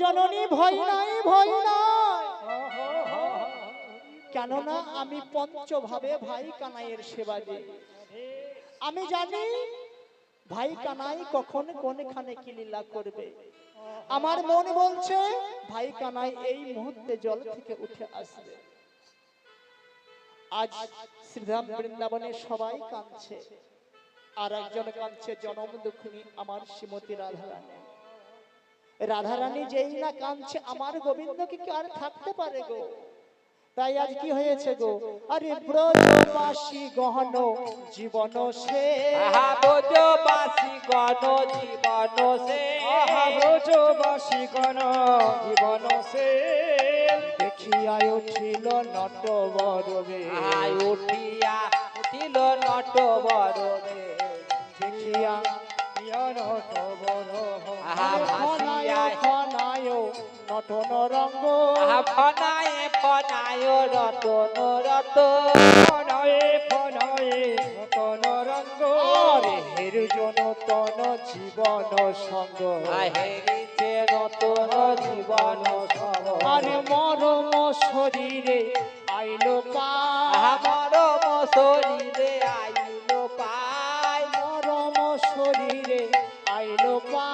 জননী ভয় নাই ভয় নাই। কেননা আমি পঞ্চভাবে ভাই কানাইয়ের সেবা দিই। আমি জানি ভাই কানাই কখন কোনখানে কি লীলা করবে। আমার মন বলছে, ভাই কানাই এই মুহূর্তে জল থেকে উঠে আসবে। আজ শ্রীধাম বৃন্দাবনে সবাই কাঁদছে। আর একজন কাঁদছে, জনম দুঃখিনী আমার শ্রীমতী রাধারানী। রাধারানী যেই না কাঁদছে আমার গোবিন্দকে কি আর থাকতে পারে গো? তাই আজ কি হয়েছে গো? আরে ব্রজবাসী গহন জীবন সে। ব্রজবাসী গণ জীবন সে। ব্রজবাসী গণ জীবন সে। দেখিয়ায় উঠিল নট বরবে। উঠিয়া উঠিল নট বরবে। দেখিয়া পিয়নত বড় নটন রঙ্গ। ফনায়ে ফনায় রতন রত। ফনয়ে নতন রঙ্গ। আরে। হেরজন তন জীবন সঙ্গ। আহেরিছে নতুন জীবন আরে মরম শরীরে আইলো পা। মরম শরীরে আইল পাই মরম শরীরে আইলো পা।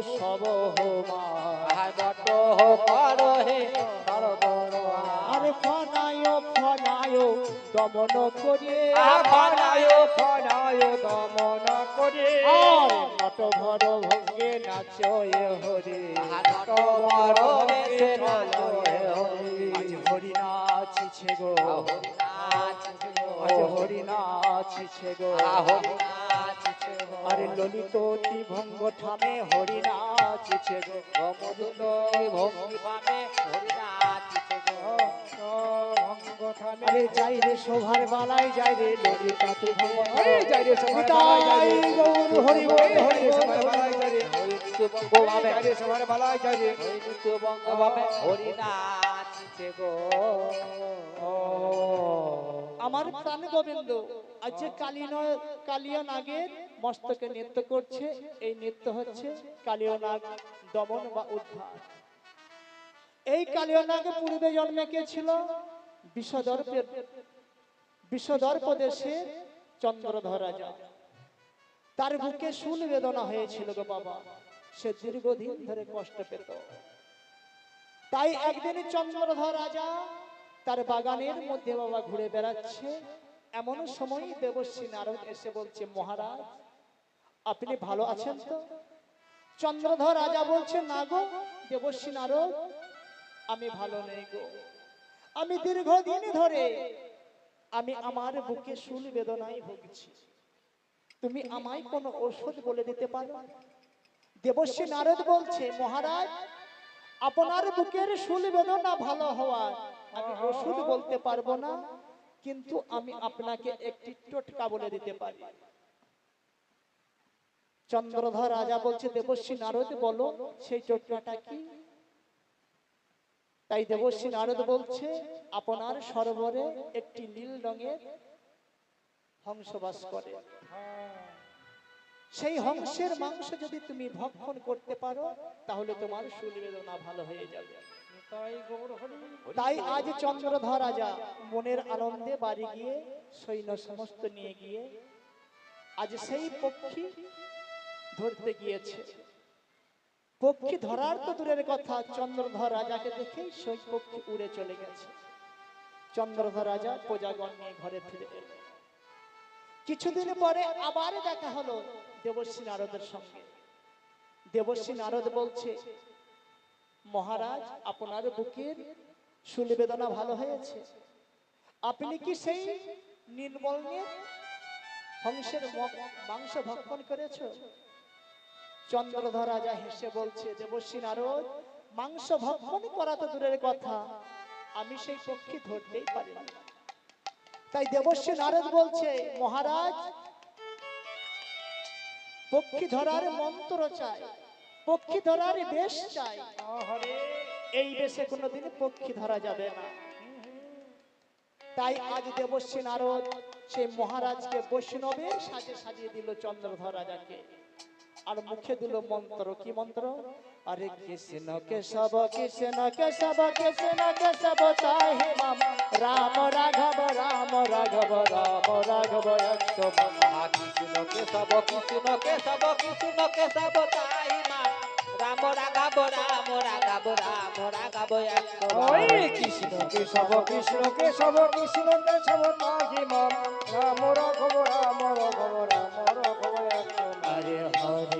অবহু সবহু মা আহা বট কর হে আরে ফনায় ফনায় দমন করে ফনায় ফনায় দমন করে আর নট ভর ভঙ্গে নাচো এ হরে নট বড় বেশে নাচো হে হরি হরি নাচিছে গো। আজ হরি নাচিছে গো। আরে ললিত ভঙ্গ ঠামে হরি নাচিছে গো। অমরুত আরে যাই রে শোভার বালাই যাই রে ললিতা ভঙ্গ যাই রে শোভার বালাই যাই রে। গৌর হরি বল হরি সবার বালাই যাই রে যাই রে সবার বালাই যাই রে আমার প্রাণ গোবিন্দ আজ যে কালীন কালিয়া নাগের মস্তকে নৃত্য করছে। এই নৃত্য হচ্ছে কালীয় নাগ দমন বা উদ্ধার। এই কালীয় নাগ পূর্বে জন্মে কে ছিল? বিষদর্পের বিষদর্প দেশে চন্দ্রধর রাজা তার বুকে শুন বেদনা হয়েছিল গো বাবা। সে দীর্ঘদিন ধরে কষ্ট পেত। তাই একদিন চন্দ্রধর রাজা তার বাগানের মধ্যে বাবা ঘুরে বেড়াচ্ছে। এমন সময় দেবশ্রী নারদ এসে বলছে, মহারাজ আপনি ভালো আছেন তো? চন্দ্রধর রাজা বলছে না গো দেবশ্রী নারদ আমি ভালো নেই গো। আমি দীর্ঘদিন ধরে আমি আমার বুকে শুল বেদনায় ভুগছি। তুমি আমায় কোনো ঔষধ বলে দিতে পারো? দেবশ্রী নারদ বলছে মহারাজ আপনার বুকের শুল বেদনা ভালো হওয়ার। আমি ওষুধ বলতে পারব না কিন্তু আমি আপনাকে একটি টোটকা বলে দিতে পারি। চন্দ্রধর রাজা বলছে, দেবশ্রী নারদ বলো, সেই টোটকাটা কি? তাই দেবশ্রী নারদ বলছে, আপনার সরোবরে একটি নীল রঙের হংস বাস করে। সেই হংসের মাংস যদি তুমি ভক্ষণ করতে পারো, তাহলে তোমার শুল বেদনা ভালো হয়ে যাবে। তাই আজ চন্দ্রধর রাজা মনের আনন্দে বাড়ি গিয়ে সৈন্য সমস্ত নিয়ে গিয়ে, আজ সেই পক্ষী ধরতে গিয়েছে। পক্ষী ধরার তো দূরের কথা, চন্দ্রধর রাজাকে দেখে সেই পক্ষী উড়ে চলে গেছে। চন্দ্রধর রাজা প্রজাগণ নিয়ে ঘরে ফিরে এলো। কিছুদিন পরে আবার দেখা হলো দেবশ্রী নারদের সঙ্গে। দেবশ্রী নারদ বলছে, মহারাজ, আপনার বুকের শুল বেদনা ভালো হয়েছে। আপনি কি সেই নির্মলের হংসের ম- মাংস ভক্ষণ করেছ? চন্দ্রধর রাজা হেসে বলছে দেবশ্রী নারদ, মাংস ভক্ষণ করা তো দূরের কথা। আমি সেই পক্ষী ধরতেই পারি তাই দেবশ্রী নারদ বলছে, মহারাজ, পক্ষী ধরার মন্ত্র চাই, পক্ষী ধরার বেশ চাই। এই বেশে কোনোদিন পক্ষী ধরা যাবে না। তাই আজ দেবশ্রী নারদ সেই মহারাজকে বৈষ্ণবের সাজে সাজিয়ে দিল চন্দ্রধর রাজাকে। আর মুখে দিল মন্ত্র। কি মন্ত্র? আরে কৃষ্ণ কেশব কৃষ্ণ কেশব কৃষ্ণ কেশব মাম। রাম রাঘব রাম রাঘব রাম রাঘব কৃষ্ণ কেশব কৃষ্ণ কেশব কৃষ্ণ কেশব মা রাম রাঘব রাম রাঘব রাম রাঘব ওই কৃষ্ণ কেশব কৃষ্ণ কেশব কৃষ্ণ কেশব মাম। রাম রাঘব রাম রাঘব রাম রাঘব হরে হরে